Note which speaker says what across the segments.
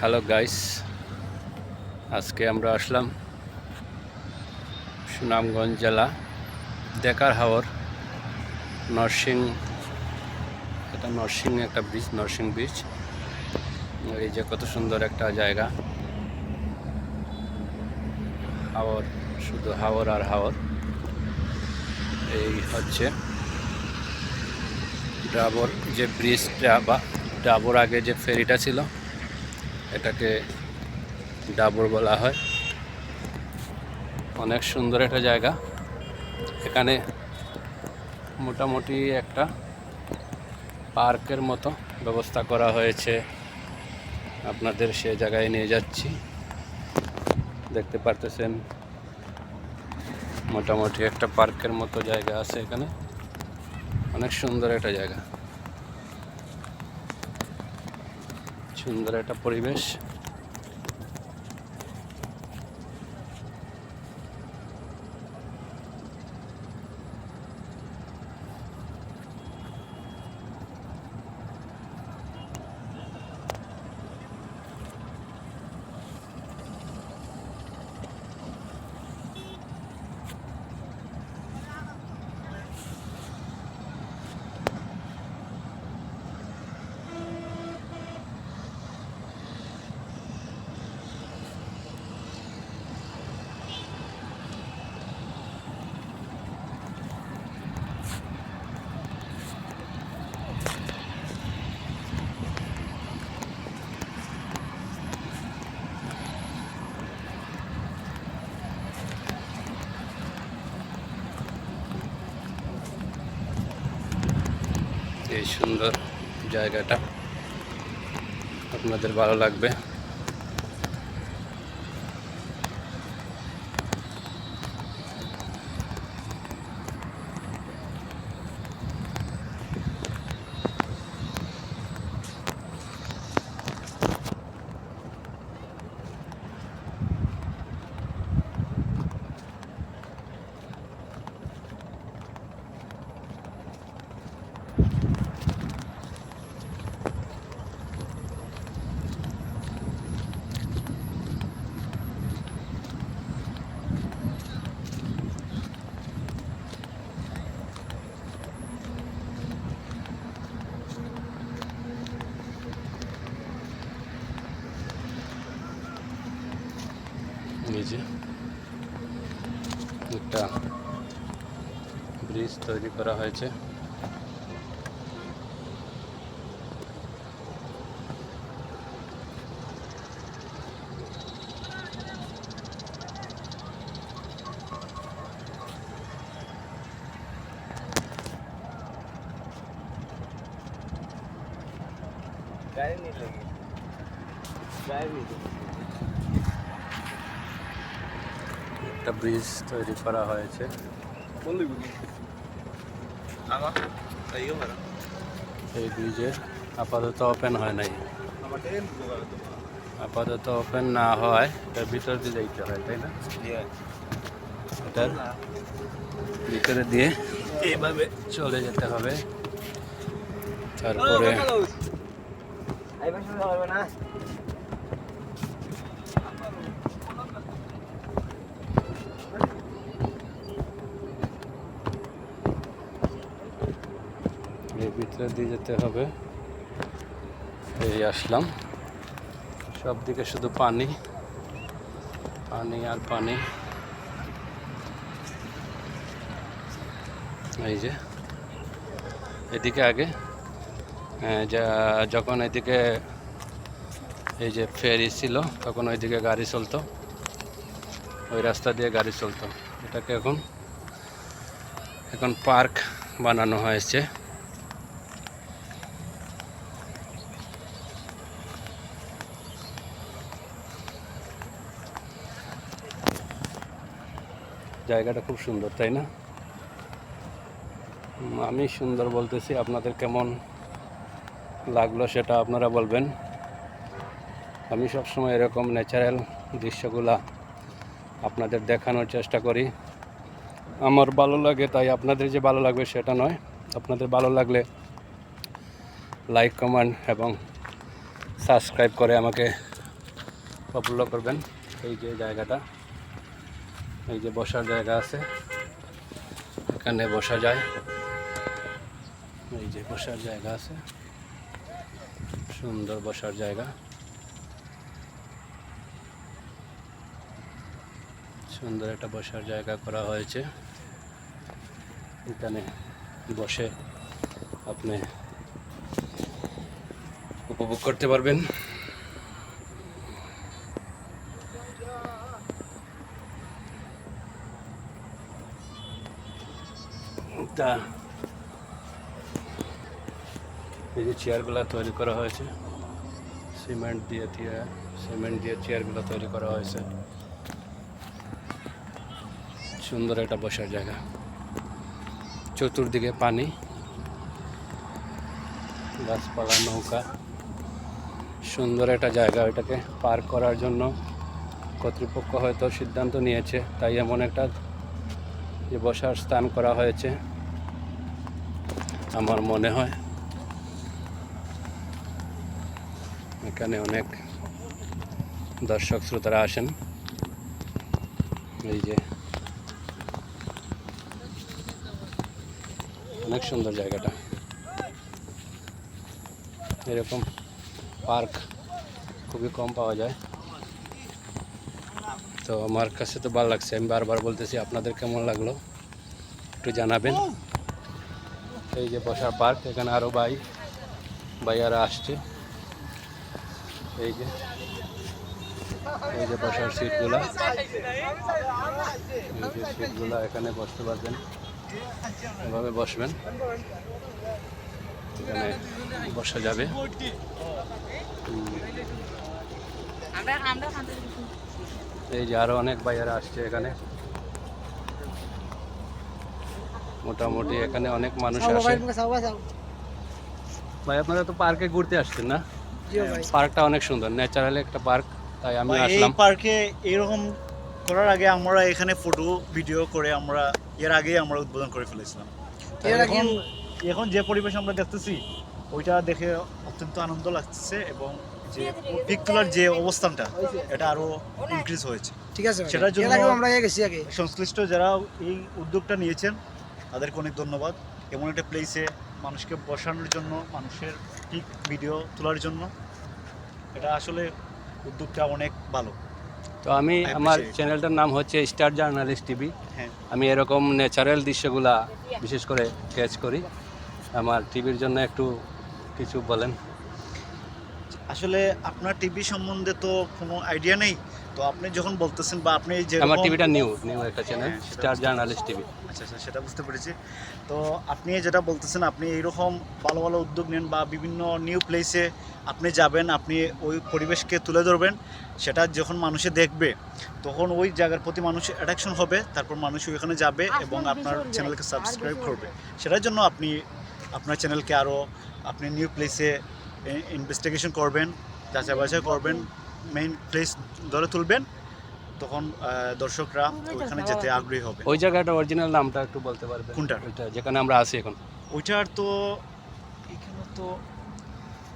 Speaker 1: Hello guys আজকে আমরা আসলাম সুনামগঞ্জ জেলা দেকার হাওর, নরসিং, এটা নরসিং একটা ব্রিজ নরসিং ব্রিজ এই যে কত সুন্দর একটা জায়গা। হাওর, শুধু হাওর আর হাওর। এই হচ্ছে ডাবর, যে ব্রিজটা বা ডাবর আগে যে ফেরিটা ছিল এটাকে ডাবর বলা হয়। অনেক সুন্দর একটা জায়গা। এখানে মোটামুটি একটা পার্কের মতো ব্যবস্থা করা হয়েছে। আপনাদের সে জায়গায় নিয়ে যাচ্ছি। দেখতে পারতেছেন, মোটামুটি একটা পার্কের মতো জায়গা আছে এখানে। অনেক সুন্দর একটা জায়গা। সুন্দর একটা পরিবেশ। এই সুন্দর জায়গাটা। আপনাদের ভালো লাগবে। এই যে একটা ব্রিজ তৈরি করা হয়েছে। একটা ব্রিজ তৈরি করা হয়েছে। এই ব্রিজের আপাতত ওপেন হয় নাই। আপাতত ওপেন না হয় তার ভিতর দিয়ে যাইতে হয় তাই না? এটার ভিতরে দিয়ে
Speaker 2: এইভাবে।
Speaker 1: চলে যেতে হবে। তারপরে
Speaker 2: না?
Speaker 1: ভিতরে দিয়ে যেতে হবে। এই আসলাম। সব দিকে শুধু পানি। পানি আর পানি। এই যে, এদিকে আগে। যা- যখন এদিকে এই যে ফেরি ছিল, তখন ওইদিকে গাড়ি চলতো। ওই রাস্তা দিয়ে গাড়ি চলতো। এটাকে এখন এখন পার্ক বানানো হয়েছে। জায়গাটা খুব সুন্দর, তাই না? আমি সুন্দর বলতেছি, আপনাদের কেমন লাগল সেটা আপনারা বলবেন। আমি সবসময় এরকম ন্যাচারাল দৃশ্যগুলা আপনাদের দেখানোর চেষ্টা করি। আমার ভালো লাগে, তাই আপনাদের যে ভালো লাগবে সেটা নয়। আপনাদের ভালো লাগলে লাইক কমেন্ট এবং সাবস্ক্রাইব করে আমাকে প্রফুল্ল করবেন। এই যে জায়গাটা। এই যে বসার জায়গা আছে। এখানে বসা যায়। এই যে বসার জায়গা আছে। সুন্দর বসার জায়গা। সুন্দর একটা বসার জায়গা করা হয়েছে। এখানে বসে আপনি উপভোগ করতে পারবেন। তা এই যে চেয়ারগুলো তৈরি করা হয়েছে, সিমেন্ট দিয়ে দিয়ে, সিমেন্ট দিয়ে চেয়ারগুলো তৈরি করা হয়েছে। সুন্দর একটা বসার জায়গা। চতুর্দিকে পানি, গাছপালা, নৌকা। সুন্দর একটা জায়গা ওইটাকে পার্ক করার জন্য কর্তৃপক্ষ হয়তো সিদ্ধান্ত নিয়েছে, তাই এমন একটা যে বসার স্থান করা হয়েছে, আমার মনে হয়। এখানে অনেক দর্শক শ্রোতারা আসেন। এই যে অনেক সুন্দর জায়গাটা। এরকম পার্ক খুবই কম পাওয়া যায়। তো আমার কাছে তো ভালো লাগছে। আমি বারবার বলতেছি, আপনাদের কেমন লাগল? একটু জানাবেন। এই যে বসার পার্ক, এখানে আরও ভাই, ভাইয়ারা আসছে। এই যে এই যে বসার সিটগুলা। এই যে সিটগুলা এখানে বসতে পারবেন। এভাবে বসবেন। এখানে বসা যাবে।
Speaker 3: আমরা আমরা
Speaker 1: এই যে আরও অনেক ভাইয়ারা আসছে এখানে। মোটামুটি এখানে অনেক মানুষ আসে। ভাই আপনারা তো পার্কে ঘুরতে আসছেন না? পার্কটা অনেক সুন্দর ন্যাচারাল একটা পার্ক তাই আমি আসলাম।
Speaker 4: পার্কে এরকম করার আগে আমরা এখানে ফটো ভিডিও করে আমরা এর আগেই আমরা উদ্বোধন করে ফেলেছিলাম।
Speaker 5: এর
Speaker 4: এখন
Speaker 5: আগে-
Speaker 4: এখন যে পরিবেশ আমরা দেখতেছি ওইটা দেখে অত্যন্ত আনন্দ লাগছে এবং যে পিক তোলার যে অবস্থানটা এটা আরও ইনক্রিজ হয়েছে।
Speaker 5: ঠিক আছে
Speaker 4: সেটার জন্য-
Speaker 5: আমরা গেছি আগে।
Speaker 4: সংশ্লিষ্ট যারা এই উদ্যোগটা নিয়েছেন তাদেরকে অনেক ধন্যবাদ। এমন একটা প্লেসে মানুষকে বসানোর জন্য মানুষের পিক ভিডিও তোলার জন্য এটা আসলে উদ্যোগটা অনেক ভালো।
Speaker 1: তো আমি আমার চ্যানেলটার নাম হচ্ছে স্টার জার্নালিস্ট টিভি
Speaker 4: হ্যাঁ।
Speaker 1: আমি এরকম ন্যাচারাল দৃশ্যগুলা বিশেষ করে ক্যাচ করি। আমার টিভির জন্য একটু কিছু বলেন।
Speaker 4: আসলে আপনার টিভি সম্বন্ধে তো কোনো আইডিয়া নেই। তো আপনি যখন বলতেছেন বা আপনি যে
Speaker 1: আমার টিভিটা নিউ নিউ একটা চ্যানেল স্টার জার্নালিস্ট টিভি
Speaker 4: আচ্ছা আচ্ছা সেটা বুঝতে পেরেছি। তো আপনি যেটা বলতেছেন আপনি এইরকম ভালো ভালো উদ্যোগ নেন বা বিভিন্ন নিউ প্লেসে আপনি যাবেন আপনি ওই পরিবেশকে তুলে ধরবেন সেটা যখন মানুষে দেখবে তখন ওই জায়গার প্রতি মানুষ অ্যাট্রাকশন হবে তারপর মানুষ ওইখানে যাবে এবং আপনার চ্যানেলকে সাবস্ক্রাইব করবে। সেটার জন্য আপনি আপনার চ্যানেলকে আরও আপনি নিউ প্লেসে ইনভেস্টিগেশন করবেন যাচাই বাছাই করবেন মেইন প্লেস ধরে তুলবেন তখন দর্শকরা ওইখানে যেতে আগ্রহী হবে।
Speaker 1: ওই জায়গাটা অরিজিনাল নামটা একটু বলতে পারবেন?
Speaker 4: কোনটা?
Speaker 1: ওইটা যেখানে আমরা আছি এখন।
Speaker 4: ওইটার তো এখানে তো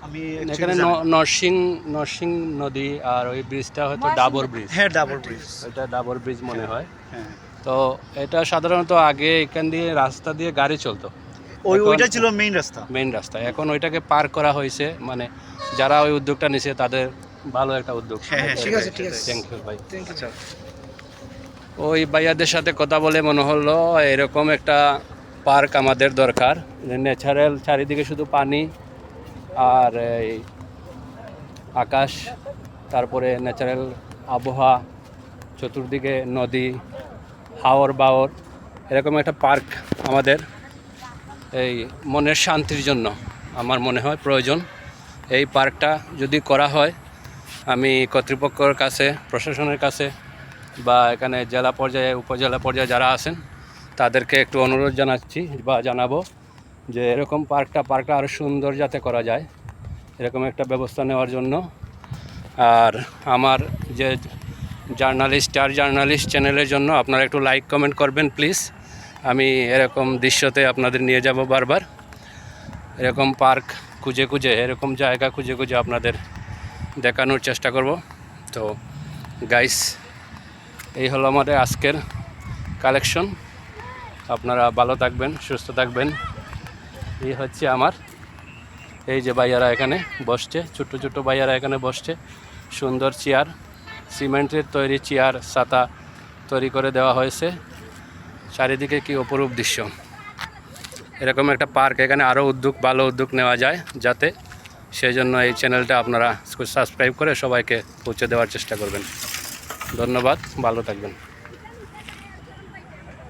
Speaker 4: আমি
Speaker 1: এখানে ন- নরসিং নরসিং নদী আর ওই ব্রিজটা হয়তো ডাবর ব্রিজ
Speaker 4: হ্যাঁ ডাবর ব্রিজ
Speaker 1: ওইটা ডাবর ব্রিজ মনে হয়।
Speaker 4: হ্যাঁ।
Speaker 1: তো এটা সাধারণত আগে এখান দিয়ে রাস্তা দিয়ে গাড়ি চলতো।
Speaker 4: ওই ওইটা ছিল মেইন রাস্তা।
Speaker 1: মেইন রাস্তা। এখন ওইটাকে পার করা হয়েছে মানে যারা ওই উদ্যোগটা নিছে তাদের ভালো একটা উদ্যোগ।
Speaker 4: হ্যাঁ হ্যাঁ
Speaker 5: ঠিক আছে, ঠিক আছে।
Speaker 1: থ্যাংক ইউ ভাই
Speaker 5: থ্যাংক ইউ
Speaker 1: ওই ভাইয়াদের সাথে কথা বলে মনে হলো এরকম একটা পার্ক আমাদের দরকার ন্যাচারাল চারিদিকে শুধু পানি আর এই আকাশ তারপরে ন্যাচারাল আবহাওয়া চতুর্দিকে নদী হাওর বাওর এরকম একটা পার্ক আমাদের। এই মনের শান্তির জন্য আমার মনে হয় প্রয়োজন। এই পার্কটা যদি করা হয়, আমি কর্তৃপক্ষের কাছে, প্রশাসনের কাছে বা এখানে জেলা পর্যায়ে, উপজেলা পর্যায়ে যারা আছেন, তাদেরকে একটু অনুরোধ জানাচ্ছি বা জানাব যে এরকম পার্কটা পার্কটা আরও সুন্দর যাতে করা যায়। এরকম একটা ব্যবস্থা নেওয়ার জন্য। আর আমার যে জার্নালিস্ট, স্টার জার্নালিস্ট চ্যানেলের জন্য আপনারা একটু লাইক, কমেন্ট করবেন প্লিজ। আমি এরকম দৃশ্যতে আপনাদের নিয়ে যাব বারবার। এরকম পার্ক খুঁজে খুঁজে, এরকম জায়গা খুঁজে খুঁজে আপনাদের দেখানোর চেষ্টা করব। তো গাইস এই হলো আমাদের আজকের কালেকশন আপনারা ভালো থাকবেন, সুস্থ থাকবেন। এই হচ্ছে আমার। এই যে ভাইয়ারা এখানে বসছে, ছোট্ট ছোট্ট ভাইয়ারা এখানে বসছে। সুন্দর চেয়ার, সিমেন্টের তৈরি চেয়ার, ছাতা তৈরি করে দেওয়া হয়েছে। চারিদিকে কি অপরূপ দৃশ্য। এরকম একটা পার্ক, এখানে আরও উদ্যোগ, ভালো উদ্যোগ নেওয়া যায় যাতে সেই জন্য এই চ্যানেলটা আপনারা সাবস্ক্রাইব করে সবাইকে পৌঁছে দেওয়ার চেষ্টা করবেন। ধন্যবাদ, ভালো থাকবেন।